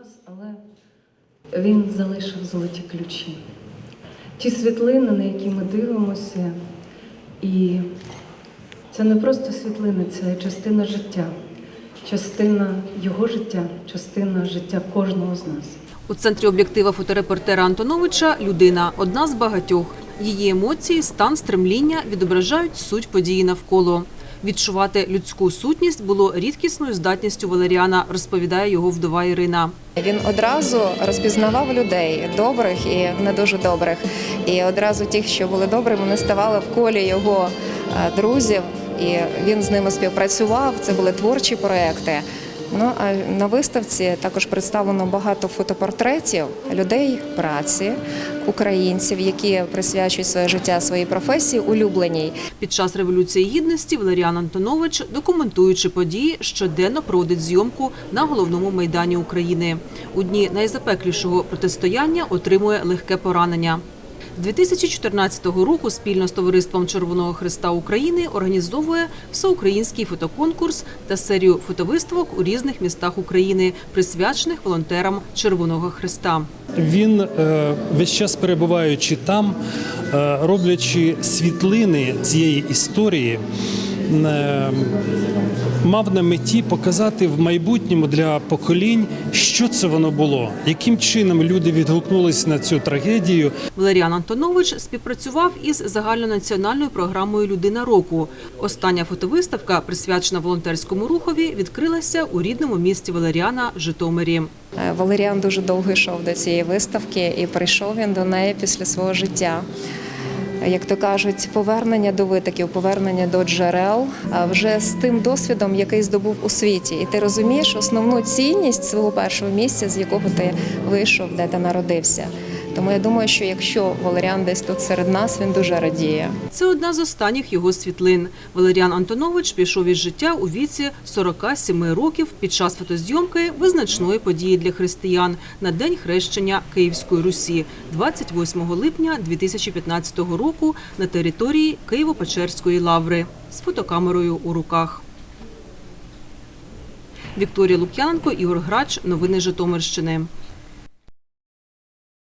нас, але він залишив золоті ключі. Ті світлини, на які ми дивимося, і це не просто світлини, це частина життя, частина його життя, частина життя кожного з нас. У центрі об'єктива фоторепортера Антоновича людина одна з багатьох. Її емоції, стан стремління відображають суть події навколо. Відчувати людську сутність було рідкісною здатністю Валеріана, розповідає його вдова Ірина. Він одразу розпізнавав людей добрих і не дуже добрих. І одразу тих, що були добрі, вони ставали в колі його е, друзів, і він з ними співпрацював. Це були творчі проекти. Ну а на виставці також представлено багато фотопортретів людей праці, українців, які присвячують своє життя своїй професії улюбленій. Під час революції гідності Валеріан Антонович, документуючи події, щоденно проводить зйомку на головному майдані України. У дні найзапеклішого протистояння отримує легке поранення. 2014 року спільно з товариством Червоного Христа України організовує всеукраїнський фотоконкурс та серію фотовиставок у різних містах України, присвячених волонтерам Червоного Христа. Він е, весь час перебуваючи там, е, роблячи світлини цієї історії, мав на меті показати в майбутньому для поколінь, що це воно було, яким чином люди відгукнулись на цю трагедію, Валеріан Антонович співпрацював із загальнонаціональною програмою Людина року. Остання фотовиставка, присвячена волонтерському рухові, відкрилася у рідному місті Валеріана Житомирі. Е, Валеріан дуже довго йшов до цієї виставки, і прийшов він до неї після свого життя. Як то кажуть, повернення до витоків, повернення до джерел, а вже з тим досвідом, який здобув у світі, і ти розумієш основну цінність свого першого місця, з якого ти вийшов, де ти народився. Тому я думаю, що якщо Валеріан десь тут серед нас, він дуже радіє. Це одна з останніх його світлин. Валеріан Антонович пішов із життя у віці 47 років під час фотозйомки визначної події для християн на день хрещення Київської Русі 28 липня 2015 року на території Києво-Печерської лаври з фотокамерою у руках. Вікторія Лук'яненко, Ігор Грач. Новини Житомирщини.